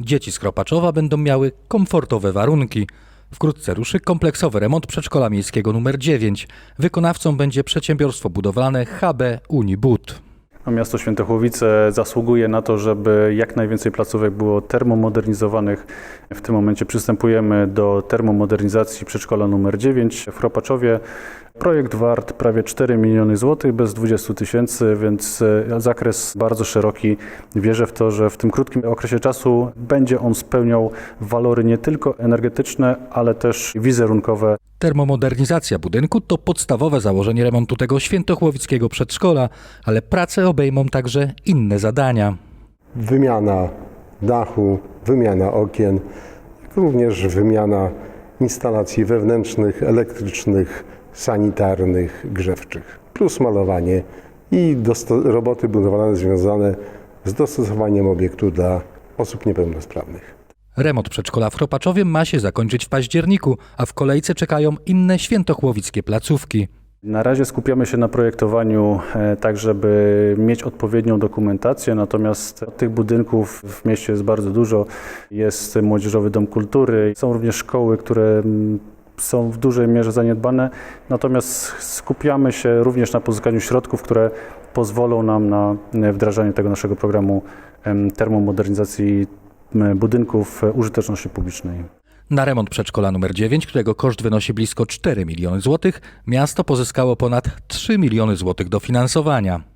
Dzieci z Kropaczowa będą miały komfortowe warunki. Wkrótce ruszy kompleksowy remont przedszkola miejskiego nr 9. Wykonawcą będzie przedsiębiorstwo budowlane HB Unibud. Miasto Świętochłowice zasługuje na to, żeby jak najwięcej placówek było termomodernizowanych. W tym momencie przystępujemy do termomodernizacji przedszkola numer 9 w Chropaczowie. Projekt wart prawie 4 miliony złotych bez 20 tysięcy, więc e, zakres bardzo szeroki. Wierzę w to, że w tym krótkim okresie czasu będzie on spełniał walory nie tylko energetyczne, ale też wizerunkowe Termomodernizacja budynku to podstawowe założenie remontu tego świętochłowickiego przedszkola, ale prace obejmą także inne zadania. wymiana dachu, wymiana okien, również wymiana instalacji wewnętrznych, elektrycznych, sanitarnych, grzewczych, plus malowanie i roboty budowlane związane z dostosowaniem obiektu dla osób niepełnosprawnych. Remont przedszkola w Chropaczowie ma się zakończyć w październiku, a w kolejce czekają inne świętochłowickie placówki. Na razie skupiamy się na projektowaniu, e, tak żeby mieć odpowiednią dokumentację, natomiast tych budynków w mieście jest bardzo dużo. Jest Młodzieżowy Dom Kultury, są również szkoły, które mm, są w dużej mierze zaniedbane, natomiast skupiamy się również na pozyskaniu środków, które pozwolą nam na e, wdrażanie tego naszego programu termomodernizacji budynków e, użyteczności publicznej. Na remont przedszkola nr 9, którego koszt wynosi blisko 4 miliony złotych, miasto pozyskało ponad 3 miliony złotych dofinansowania.